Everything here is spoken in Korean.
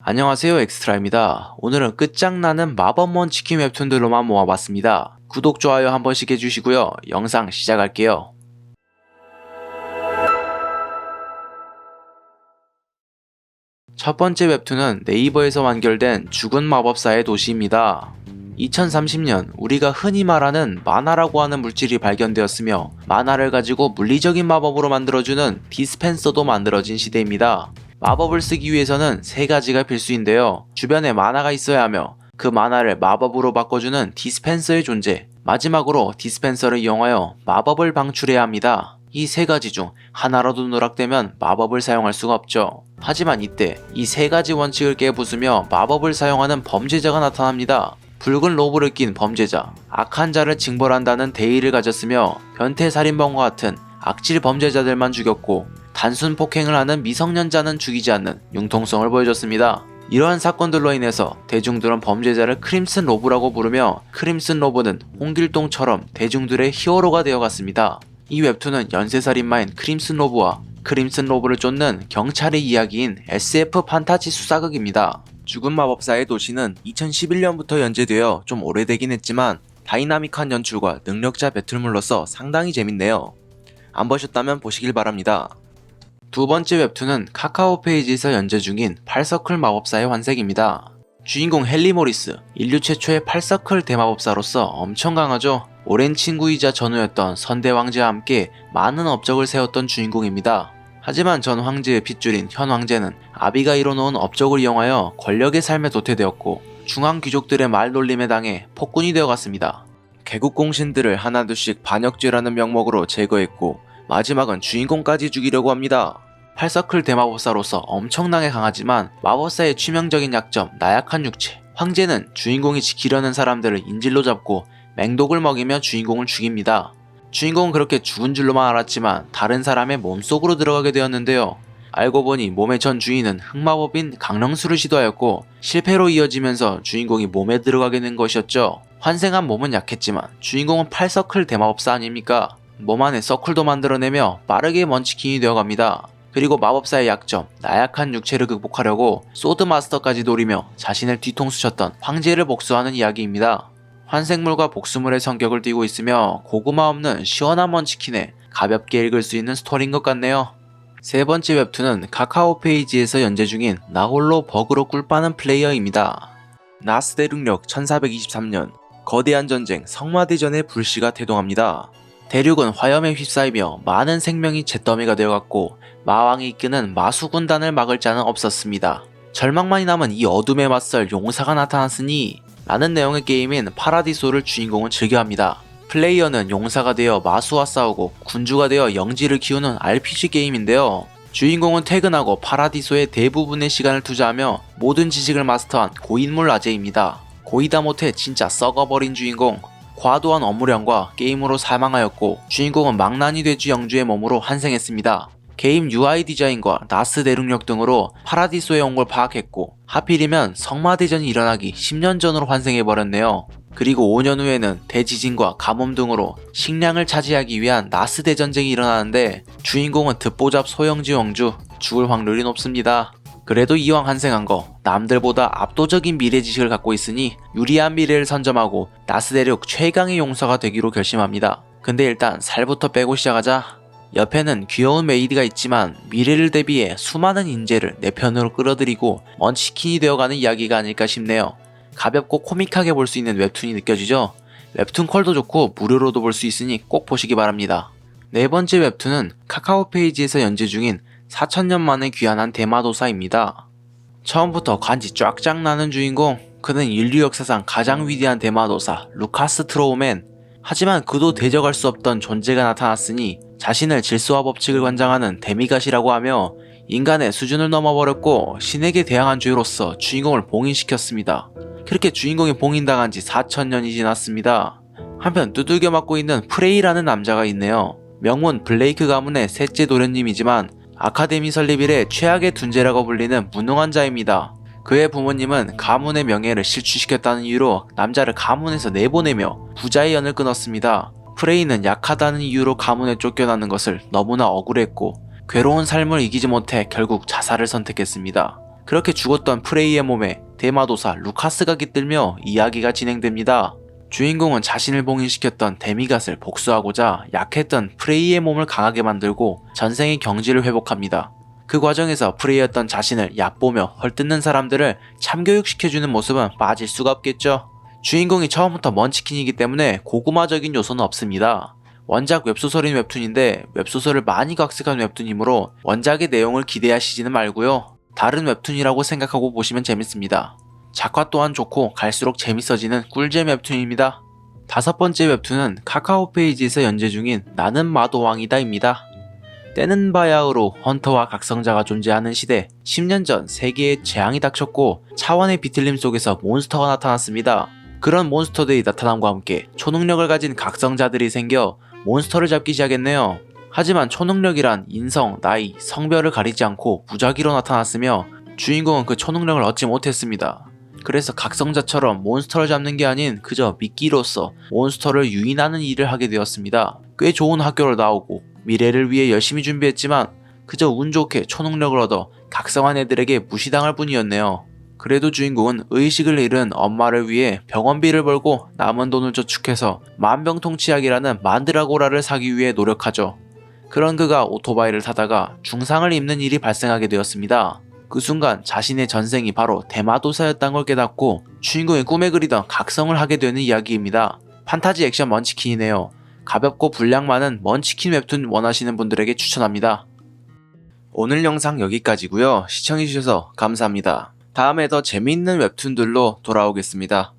안녕하세요 엑스트라입니다. 오늘은 끝장나는 마법몬 치킨 웹툰들로만 모아봤습니다. 구독, 좋아요 한 번씩 해주시고요. 영상 시작할게요. 첫 번째 웹툰은 네이버에서 완결된 죽은 마법사의 도시입니다. 2030년 우리가 흔히 말하는 마나라고 하는 물질이 발견되었으며 마나를 가지고 물리적인 마법으로 만들어주는 디스펜서도 만들어진 시대입니다. 마법을 쓰기 위해서는 세 가지가 필수인데요. 주변에 만화가 있어야 하며 그 만화를 마법으로 바꿔주는 디스펜서의 존재. 마지막으로 디스펜서를 이용하여 마법을 방출해야 합니다. 이 세 가지 중 하나라도 누락되면 마법을 사용할 수가 없죠. 하지만 이때 이 세 가지 원칙을 깨부수며 마법을 사용하는 범죄자가 나타납니다. 붉은 로브를 낀 범죄자, 악한 자를 징벌한다는 대의를 가졌으며 변태 살인범과 같은 악질 범죄자들만 죽였고 단순 폭행을 하는 미성년자는 죽이지 않는 융통성을 보여줬습니다. 이러한 사건들로 인해서 대중들은 범죄자를 크림슨 로브라고 부르며 크림슨 로브는 홍길동처럼 대중들의 히어로가 되어갔습니다. 이 웹툰은 연쇄살인마인 크림슨 로브와 크림슨 로브를 쫓는 경찰의 이야기인 SF 판타지 수사극입니다. 죽은 마법사의 도시는 2011년부터 연재되어 좀 오래되긴 했지만 다이나믹한 연출과 능력자 배틀물로서 상당히 재밌네요. 안 보셨다면 보시길 바랍니다. 두 번째 웹툰은 카카오 페이지에서 연재 중인 팔서클 마법사의 환생입니다. 주인공 헨리 모리스, 인류 최초의 팔서클 대마법사로서 엄청 강하죠. 오랜 친구이자 전우였던 선대 왕제와 함께 많은 업적을 세웠던 주인공입니다. 하지만 전 황제의 핏줄인 현 황제는 아비가 이뤄놓은 업적을 이용하여 권력의 삶에 도태되었고 중앙 귀족들의 말놀림에 당해 폭군이 되어갔습니다. 개국 공신들을 하나둘씩 반역죄라는 명목으로 제거했고 마지막은 주인공까지 죽이려고 합니다. 팔서클 대마법사로서 엄청나게 강하지만 마법사의 치명적인 약점 나약한 육체 황제는 주인공이 지키려는 사람들을 인질로 잡고 맹독을 먹이며 주인공을 죽입니다. 주인공은 그렇게 죽은 줄로만 알았지만 다른 사람의 몸속으로 들어가게 되었는데요. 알고 보니 몸의 전 주인은 흑마법인 강령수를 시도하였고 실패로 이어지면서 주인공이 몸에 들어가게 된 것이었죠. 환생한 몸은 약했지만 주인공은 팔서클 대마법사 아닙니까? 몸 안에 서클도 만들어내며 빠르게 먼치킨이 되어갑니다. 그리고 마법사의 약점, 나약한 육체를 극복하려고 소드마스터까지 노리며 자신을 뒤통수 쳤던 황제를 복수하는 이야기입니다. 환생물과 복수물의 성격을 띠고 있으며 고구마 없는 시원한 먼치킨에 가볍게 읽을 수 있는 스토리인 것 같네요. 세 번째 웹툰은 카카오 페이지에서 연재 중인 나홀로 버그로 꿀빠는 플레이어입니다. 나스 대륙력 1423년 거대한 전쟁 성마대전의 불씨가 태동합니다. 대륙은 화염에 휩싸이며 많은 생명이 잿더미가 되어갔고 마왕이 이끄는 마수 군단을 막을 자는 없었습니다. 절망만이 남은 이 어둠에 맞설 용사가 나타났으니 라는 내용의 게임인 파라디소를 주인공은 즐겨합니다. 플레이어는 용사가 되어 마수와 싸우고 군주가 되어 영지를 키우는 RPG 게임인데요. 주인공은 퇴근하고 파라디소에 대부분의 시간을 투자하며 모든 지식을 마스터한 고인물 아재입니다. 고이다 못해 진짜 썩어버린 주인공. 과도한 업무량과 게임으로 사망하였고 주인공은 망나니 돼지 영주의 몸으로 환생했습니다. 게임 UI 디자인과 나스 대륙력 등으로 파라디소에 온 걸 파악했고 하필이면 성마대전이 일어나기 10년 전으로 환생해버렸네요. 그리고 5년 후에는 대지진과 가뭄 등으로 식량을 차지하기 위한 나스 대전쟁이 일어나는데 주인공은 듣보잡 소형지 영주 죽을 확률이 높습니다. 그래도 이왕 환생한 거 남들보다 압도적인 미래 지식을 갖고 있으니 유리한 미래를 선점하고 나스 대륙 최강의 용사가 되기로 결심합니다. 근데 일단 살부터 빼고 시작하자. 옆에는 귀여운 메이드가 있지만 미래를 대비해 수많은 인재를 내 편으로 끌어들이고 먼 치킨이 되어가는 이야기가 아닐까 싶네요. 가볍고 코믹하게 볼 수 있는 웹툰이 느껴지죠? 웹툰 컬도 좋고 무료로도 볼 수 있으니 꼭 보시기 바랍니다. 네 번째 웹툰은 카카오 페이지에서 연재 중인 4천년 만에 귀환한 대마도사입니다. 처음부터 간지 쫙쫙 나는 주인공, 그는 인류 역사상 가장 위대한 대마도사 루카스 트로우맨. 하지만 그도 대적할 수 없던 존재가 나타났으니 자신을 질서와 법칙을 관장하는 데미갓이라고 하며 인간의 수준을 넘어버렸고 신에게 대항한 죄로서 주인공을 봉인시켰습니다. 그렇게 주인공이 봉인당한 지 4천년이 지났습니다. 한편 두들겨 맞고 있는 프레이라는 남자가 있네요. 명문 블레이크 가문의 셋째 도련님이지만 아카데미 설립 이래 최악의 둔재라고 불리는 무능한 자입니다. 그의 부모님은 가문의 명예를 실추시켰다는 이유로 남자를 가문에서 내보내며 부자의 연을 끊었습니다. 프레이는 약하다는 이유로 가문에 쫓겨나는 것을 너무나 억울했고 괴로운 삶을 이기지 못해 결국 자살을 선택했습니다. 그렇게 죽었던 프레이의 몸에 대마도사 루카스가 깃들며 이야기가 진행됩니다. 주인공은 자신을 봉인시켰던 데미갓을 복수하고자 약했던 프레이의 몸을 강하게 만들고 전생의 경지를 회복합니다. 그 과정에서 프레이였던 자신을 얕보며 헐뜯는 사람들을 참교육시켜주는 모습은 빠질 수가 없겠죠. 주인공이 처음부터 먼치킨이기 때문에 고구마적인 요소는 없습니다. 원작 웹소설인 웹툰인데 웹소설을 많이 각색한 웹툰이므로 원작의 내용을 기대하시지는 말고요. 다른 웹툰이라고 생각하고 보시면 재밌습니다. 작화 또한 좋고 갈수록 재밌어지는 꿀잼 웹툰입니다. 다섯 번째 웹툰은 카카오 페이지에서 연재 중인 나는 마도왕이다입니다. 때는 바야흐로 헌터와 각성자가 존재하는 시대 10년 전 세계에 재앙이 닥쳤고 차원의 비틀림 속에서 몬스터가 나타났습니다. 그런 몬스터들이 나타남과 함께 초능력을 가진 각성자들이 생겨 몬스터를 잡기 시작했네요. 하지만 초능력이란 인성, 나이, 성별을 가리지 않고 무작위로 나타났으며 주인공은 그 초능력을 얻지 못했습니다. 그래서 각성자처럼 몬스터를 잡는 게 아닌 그저 미끼로서 몬스터를 유인하는 일을 하게 되었습니다. 꽤 좋은 학교를 나오고 미래를 위해 열심히 준비했지만 그저 운 좋게 초능력을 얻어 각성한 애들에게 무시당할 뿐이었네요. 그래도 주인공은 의식을 잃은 엄마를 위해 병원비를 벌고 남은 돈을 저축해서 만병통치약이라는 만드라고라를 사기 위해 노력하죠. 그런 그가 오토바이를 타다가 중상을 입는 일이 발생하게 되었습니다. 그 순간 자신의 전생이 바로 대마도사였다는 걸 깨닫고 주인공이 꿈에 그리던 각성을 하게 되는 이야기입니다. 판타지 액션 먼치킨이네요. 가볍고 분량 많은 먼치킨 웹툰 원하시는 분들에게 추천합니다. 오늘 영상 여기까지고요. 시청해주셔서 감사합니다. 다음에 더 재미있는 웹툰들로 돌아오겠습니다.